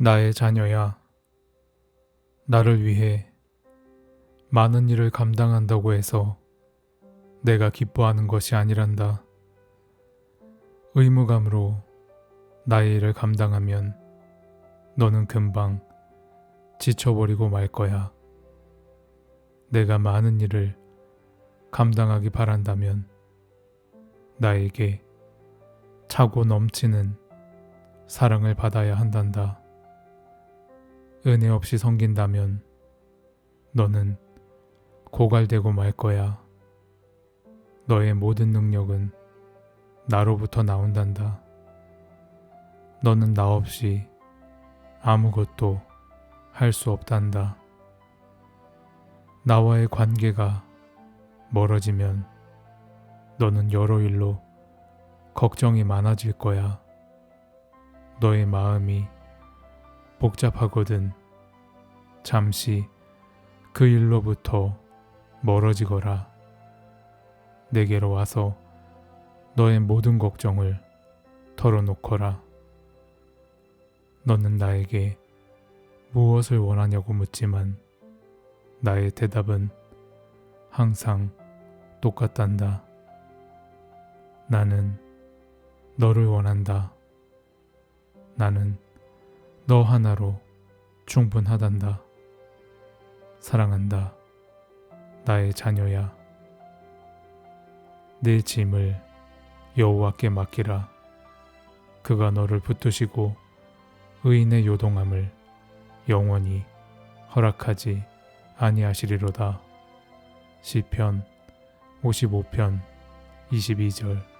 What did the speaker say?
나의 자녀야, 나를 위해 많은 일을 감당한다고 해서 내가 기뻐하는 것이 아니란다. 의무감으로 나의 일을 감당하면 너는 금방 지쳐버리고 말 거야. 내가 많은 일을 감당하기 바란다면 나에게 차고 넘치는 사랑을 받아야 한단다. 은혜 없이 섬긴다면 너는 고갈되고 말 거야. 너의 모든 능력은 나로부터 나온단다. 너는 나 없이 아무것도 할 수 없단다. 나와의 관계가 멀어지면 너는 여러 일로 걱정이 많아질 거야. 너의 마음이 복잡하거든. 잠시 그 일로부터 멀어지거라. 내게로 와서 너의 모든 걱정을 털어놓거라. 너는 나에게 무엇을 원하냐고 묻지만 나의 대답은 항상 똑같단다. 나는 너를 원한다. 나는 너 하나로 충분하단다. 사랑한다. 나의 자녀야. 내 짐을 여호와께 맡기라. 그가 너를 붙드시고 의인의 요동함을 영원히 허락하지 아니하시리로다. 시편 55편 22절